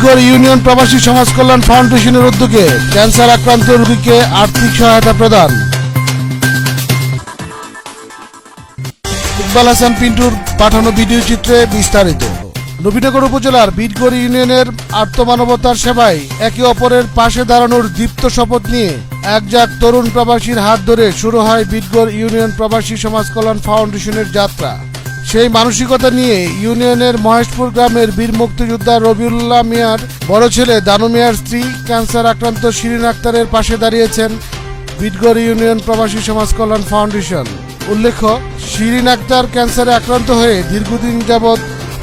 বিটগড় union প্রবাসী সমাজ কল্যাণ ফাউন্ডেশনের উদ্যোগে ক্যান্সার আক্রান্ত রোগীকে আর্থিক সহায়তা প্রদান। ইকবাল হাসান পিন্টুর পাঠানো ভিডিও চিত্রে বিস্তারিত। নবীনগর উপজেলার বিটগড় ইউনিয়নের আত্মমানবতার সেবায় একে অপরের পাশে দাঁড়ানোর দীপ্ত শপথ নিয়ে একজাক তরুণ প্রবাসীর হাত ধরে শুরু হয় বিটগড় ইউনিয়ন প্রবাসী সমাজ কল্যাণ ফাউন্ডেশনের যাত্রা। সেই মানসিকতা নিয়ে ইউনিয়নের মহেশপুর গ্রামের বীর মুক্তিযোদ্ধা রবিউল্লাহ মিয়ার বড় ছেলে দানু মিয়ার স্ত্রী ক্যান্সার আক্রান্ত শিরিন আক্তারের পাশে দাঁড়িয়েছেন বিটগড় ইউনিয়ন প্রবাসী সমাজ কল্যাণ ফাউন্ডেশন। উল্লেখ্য, শিরিন আক্তার ক্যান্সারে আক্রান্ত হয়ে দীর্ঘদিন যাবৎ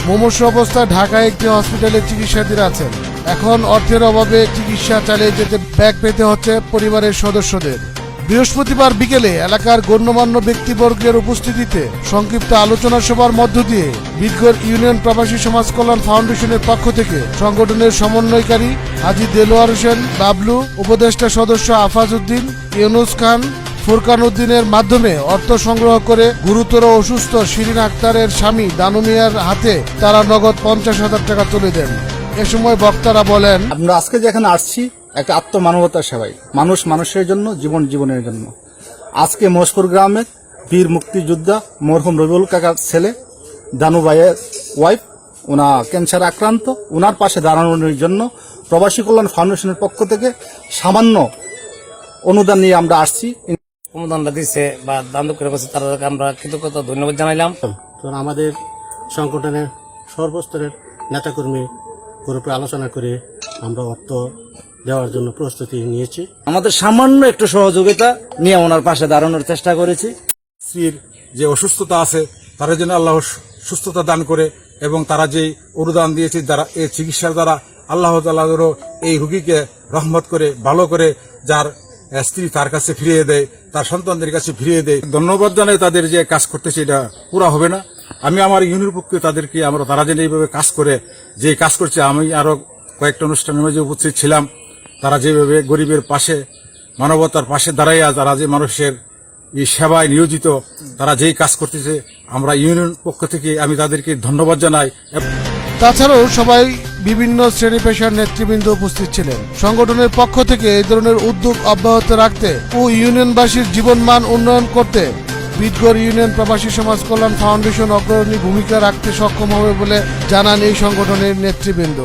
মুমূর্ষ অবস্থায় ঢাকায় একটি হসপিটালে চিকিৎসাধীন আছেন। এখন অর্থের অভাবে চিকিৎসা চালিয়ে যেতে ব্যাগ পেতে হচ্ছে পরিবারের সদস্যদের। বৃহস্পতিবার বিকেলে এলাকার গণ্যমান্য ব্যক্তিবর্গের উপস্থিতিতে সংক্ষিপ্ত আলোচনা সভার মধ্য দিয়ে বিটগড় ইউনিয়ন প্রবাসী সমাজ কল্যাণ ফাউন্ডেশনের পক্ষ থেকে সংগঠনের সমন্বয়কারী হাজি দেলোয়ার হোসেন, বাবলু, উপদেষ্টা সদস্য আফাজ উদ্দিন ইউনুস খান, ফুরকান উদ্দিনের মাধ্যমে অর্থ সংগ্রহ করে গুরুতর অসুস্থ শিরিন আক্তারের স্বামী দানু দানুমিয়ার হাতে তারা নগদ পঞ্চাশ হাজার টাকা তুলে দেন। এ সময় বক্তারা বলেন, আমরা আজকে যেখানে আসছি একটা আত্মমানবতার সেবাই। মানুষ মানুষের জন্য জীবন জীবনের জন্য। আজকে মহেশপুর গ্রামের বীর মুক্তিযোদ্ধা মরহুম রবিউল কাকার ছেলে দানু ভাইয়ের ওয়াইফ ওনা ক্যান্সার আক্রান্ত ওনার পাশে দাঁড়ানোর জন্য প্রবাসী কল্যাণ ফাউন্ডেশনের পক্ষ থেকে সামান্য অনুদান নিয়ে আমরা আসছি। অনুদানটা দিচ্ছে বা দান করে করছে তাদেরকে আমরা কৃতজ্ঞতা ধন্যবাদ জানাইলাম। তো আমাদের সংগঠনের সর্বস্তরের নেতাকর্মী গ্রুপে আলোচনা করে আমরা অর্থ দেওয়ার জন্য প্রস্তুতি নিয়েছি। আমাদের সামান্য একটু সহযোগিতা নিয়ে ওনার পাশে দাঁড়ানোর চেষ্টা করেছি। স্ত্রীর যে অসুস্থতা আছে তারা যেন আল্লাহ সুস্থতা দান করে এবং তারা যে অনুদান দিয়েছে যারা এই চিকিৎসার দ্বারা আল্লাহ তাল্লাহরও এই রুগীকে রহমত করে ভালো করে যার স্ত্রী তার কাছে ফিরিয়ে দেয় তার সন্তানদের কাছে ফিরিয়ে দেয়। ধন্যবাদ জানাই তাদের যে কাজ করতেছে এটা পুরা হবে না। আমি আমার ইউনির পক্ষে তাদেরকে আমরা তারা যেন এইভাবে কাজ করে যে কাজ করছে আমি আরও কয়েকটা অনুষ্ঠানের মাঝে উপস্থিত ছিলাম। তারা যেভাবে গরিবের পাশে, মানবতার পাশে দাঁড়াইয়া তারা যে মানুষের এই সেবায় নিয়োজিত, তারা যেই কাজ করতেছে, আমরা ইউনিয়ন পক্ষ থেকে আমি তাদেরকে ধন্যবাদ জানাই। তাছাড়াও সবাই বিভিন্ন শ্রেণি পেশার নেতৃবৃন্দ উপস্থিত ছিলেন। সংগঠনের পক্ষ থেকে এই ধরনের উদ্যোগ অব্যাহত রাখতে ও ইউনিয়নবাসীর জীবনমান উন্নয়ন করতে বিটগড় ইউনিয়ন প্রবাসী সমাজ কল্যাণ ফাউন্ডেশন অগ্রণী ভূমিকা রাখতে সক্ষম হবে বলে জানান এই সংগঠনের নেতৃবৃন্দ।